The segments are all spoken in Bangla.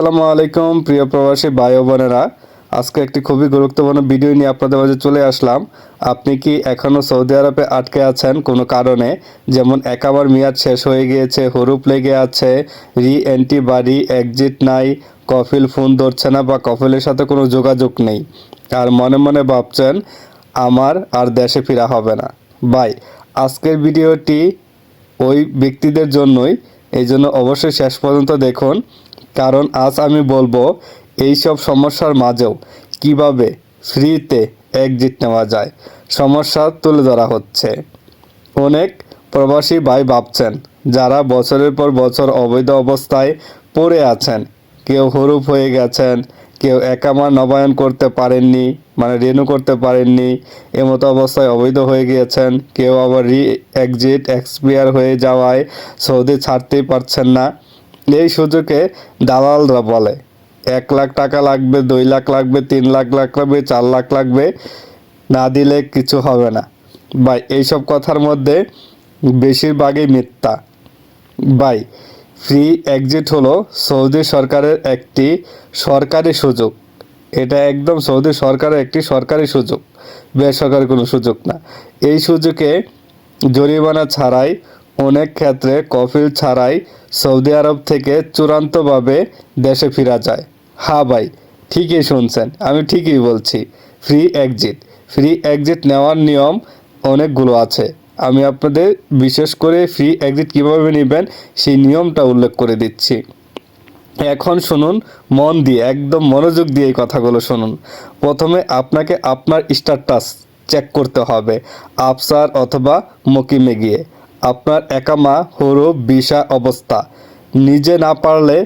আসসালামু আলাইকুম, প্রিয় প্রবাসী ভাই বোনেরা। আজকে একটি খুবই গুরুত্বপূর্ণ ভিডিও নিয়ে আপনাদের মাঝে চলে আসলাম। আপনি কি এখনও সৌদি আরবে আটকে আছেন কোনো কারণে? যেমন একাবার মেয়াদ শেষ হয়ে গিয়েছে, হরুপ লেগে আছে রি এন্টি বাড়ি এক্সিট নাই, কফিল ফোন ধরছে না বা কফিলের সাথে কোনো যোগাযোগ নেই। আর মনে মনে ভাবছেন, আমার আর দেশে ফেরা হবে না। বাই আজকের ভিডিওটি ওই ব্যক্তিদের জন্যই। এই জন্য অবশ্যই শেষ পর্যন্ত দেখুন। কারণ আজ আমি বলব এই সব সমস্যার মাঝেও কীভাবে ফ্রিতে এক্সিট নেওয়া যায়, সমস্যা তুলে ধরা হচ্ছে। অনেক প্রবাসী ভাই ভাবছেন, যারা বছরের পর বছর অবৈধ অবস্থায় পড়ে আছেন, কেউ হরুপ হয়ে গেছেন, কেউ একামা নবায়ন করতে পারেননি মানে রেনু করতে পারেননি, এমতো অবস্থায় অবৈধ হয়ে গিয়েছেন, কেউ আবার রি এক্সিট এক্সপিয়ার হয়ে যাওয়ায় সৌদি ছাড়তেই পারছেন না। এই সুযোগে দালালরা বলে, এক লাখ টাকা লাগবে, দুই লাখ লাগবে, তিন লাখ লাখ লাগবে, চার লাখ লাগবে, না দিলে কিছু হবে না। ভাই, এইসব কথার মধ্যে বেশিরভাগই মিথ্যা। বাই ফ্রি এক্সিট হলো সৌদি সরকারের একটি সরকারি সুযোগ। এটা একদম সৌদি সরকারের একটি সরকারি সুযোগ। বেসরকারি কোনো সুযোগ না। এই সুযোগে জরিমানা ছাড়াই অনেক ক্ষেত্রে কফিল ছাড়াই সৌদি আরব থেকে চূড়ান্তভাবে দেশে ফেরা যায়। হা ভাই, ঠিকই শুনছেন, আমি ঠিকই বলছি। ফ্রি এক্সিট ফ্রি এক্সিট নেওয়ার নিয়ম অনেকগুলো আছে। আমি আপনাদের বিশেষ করে ফ্রি এক্সিট কীভাবে নেবেন, সেই নিয়মটা উল্লেখ করে দিচ্ছি। এখন শুনুন, মন দিয়ে, একদম মনোযোগ দিয়ে এই কথাগুলো শুনুন। প্রথমে আপনাকে আপনার স্ট্যাটাস চেক করতে হবে, আফসার অথবা মকিমে গিয়ে। আপনার একামা হরুপ ভিসা অবস্থা। নিজে না পারলে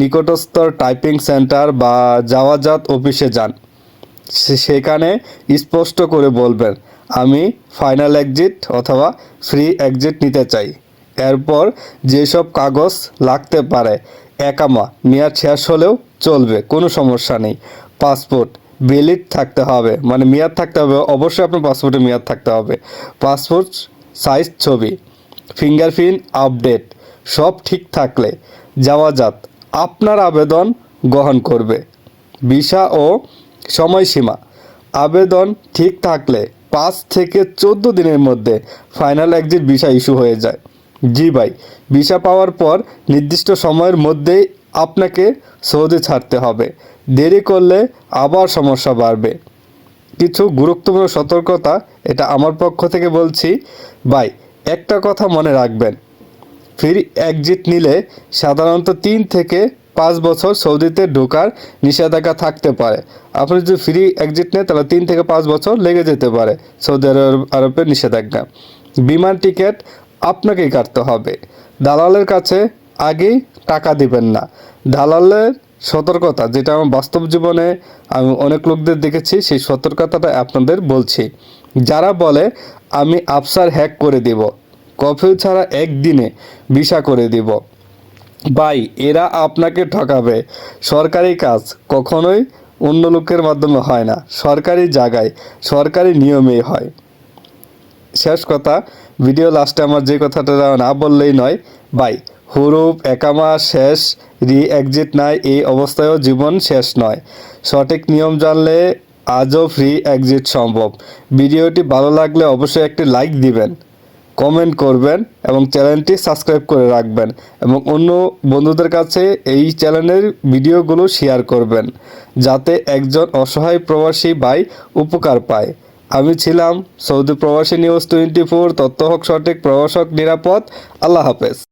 নিকটস্থ টাইপিং সেন্টার বা যাওয়াজাত অফিসে যান। সেখানে স্পষ্ট করে বলবেন, আমি ফাইনাল এক্সিট অথবা ফ্রি এক্সিট নিতে চাই। এরপর যেসব কাগজ লাগতে পারে একামা মেয়াদ শেষ হলেও চলবে, কোনো সমস্যা নেই। পাসপোর্ট, ভ্যালিড থাকতে হবে। মানে মেয়াদ থাকতে হবে, অবশ্যই আপনার পাসপোর্টে মেয়াদ থাকতে হবে। পাসপোর্ট সাইজ ছবি। ফিঙ্গারপ্রিন্ট আপডেট, সব ঠিক থাকলে যাওয়া যাওয়াজাত আপনার আবেদন গ্রহণ করবে। ভিসা ও সময়সীমা, আবেদন ঠিক থাকলে পাঁচ থেকে চোদ্দ দিনের মধ্যে ফাইনাল এক্সিট ভিসা ইস্যু হয়ে যায়। জি ভাই, ভিসা পাওয়ার পর নির্দিষ্ট সময়ের মধ্যেই আপনাকে সৌদি ছাড়তে হবে। দেরি করলে আবার সমস্যা বাড়বে। কিছু গুরুত্বপূর্ণ সতর্কতা, এটা আমার পক্ষ থেকে বলছি। ভাই একটা কথা মনে রাখবেন, ফ্রি একজিট নিলে সাধারণত তিন থেকে পাঁচ বছর সৌদিতে ঢোকার নিষেধাজ্ঞা থাকতে পারে। আপনি যদি ফ্রি একজিট নেন, তাহলে তিন থেকে পাঁচ বছর লেগে যেতে পারে সৌদি আরব, আরবের নিষেধাজ্ঞা। বিমান টিকিট আপনাকেই কাটতে হবে। দালালের কাছে আগেই টাকা দিবেন না। দালালের সতর্কতা, যেটা আমার বাস্তব জীবনে আমি অনেক লোকদের দেখেছি, সেই সতর্কতাটা আপনাদের বলছি। যারা বলে, আমি আফসার হ্যাক করে দিব, কফিল ছাড়া একদিনে ভিসা করে দিব। ভাই, এরা আপনাকে ঠকাবে। সরকারি কাজ কখনোই অন্য লোকের মাধ্যমে হয় না, সরকারি জায়গায়, সরকারি নিয়মেই হয়। শেষ কথা, ভিডিও লাস্টে আমার যে কথাটা না বললেই নয় বাই হুরুপ একামা শেষ, রি এক্সিট নাই, এই অবস্থায়ও জীবন শেষ নয়। সঠিক নিয়ম জানলে আজও ফ্রি এক্সিট সম্ভব। ভিডিওটি ভালো লাগলে অবশ্যই একটি লাইক দিবেন, কমেন্ট করবেন এবং চ্যানেলটি সাবস্ক্রাইব করে রাখবেন এবং অন্য বন্ধুদের কাছে এই চ্যানেলের ভিডিওগুলো শেয়ার করবেন, যাতে একজন অসহায় প্রবাসী ভাই উপকার পায়। আমি ছিলাম সৌদি প্রবাসী নিউজ টোয়েন্টি ফোর, তথ্য হোক সঠিক প্রবাসক নিরাপদ। আল্লাহ হাফেজ।